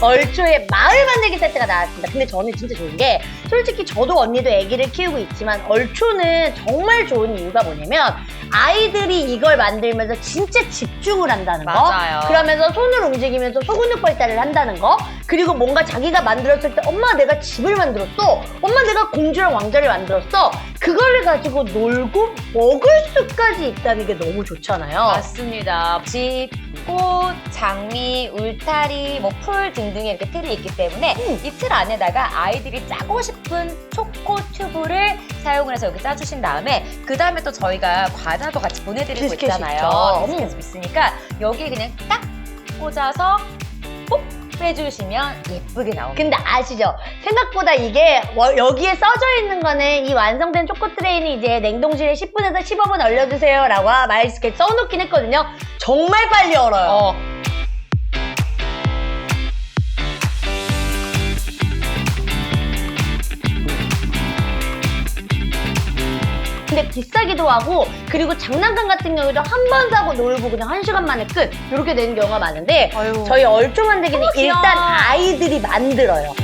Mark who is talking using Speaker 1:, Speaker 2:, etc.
Speaker 1: 얼초의 마을 만들기 세트가 나왔습니다. 근데 저는 진짜 좋은 게 솔직히 저도 언니도 아기를 키우고 있지만 얼초는 정말 좋은 이유가 뭐냐면 아이들이 이걸 만들면서 진짜 집중을 한다는 거.
Speaker 2: 맞아요.
Speaker 1: 그러면서 손을 움직이면서 소근육 발달을 한다는 거. 그리고 뭔가 자기가 만들었을 때 엄마 내가 집을 만들었어. 엄마 내가 공주랑 왕자를 만들었어. 그거를 가지고 놀고 먹을 수까지 있다는 게 너무 좋잖아요.
Speaker 2: 맞습니다. 집, 꽃, 장미, 울타리, 뭐 풀 등등의 이렇게 틀이 있기 때문에
Speaker 1: 음.
Speaker 2: 이틀 안에다가 아이들이 짜고 싶은 초코 튜브를 사용을 해서 여기 짜주신 다음에 그 다음에 또 저희가 과자도 같이 보내드리고
Speaker 1: 비스켓이
Speaker 2: 있잖아요.
Speaker 1: 있죠.
Speaker 2: 비스켓 있으니까 여기 그냥 딱 꽂아서 뽁 빼주시면 예쁘게 나옵니다.
Speaker 1: 근데 아시죠? 생각보다 이게 워- 여기에 써져 있는 거는 이 완성된 초코 트레이는 이제 냉동실에 10분에서 15분 얼려주세요 라고 말 이렇게 써놓긴 했거든요. 정말 빨리 얼어요.
Speaker 2: 어,
Speaker 1: 근데 비싸기도 하고 그리고 장난감 같은 경우도 한 번 사고 놀고 그냥 한 시간 만에 끝 이렇게 되는 경우가 많은데
Speaker 2: 아유.
Speaker 1: 저희 얼초 만들기는. 일단 아이들이 만들어요.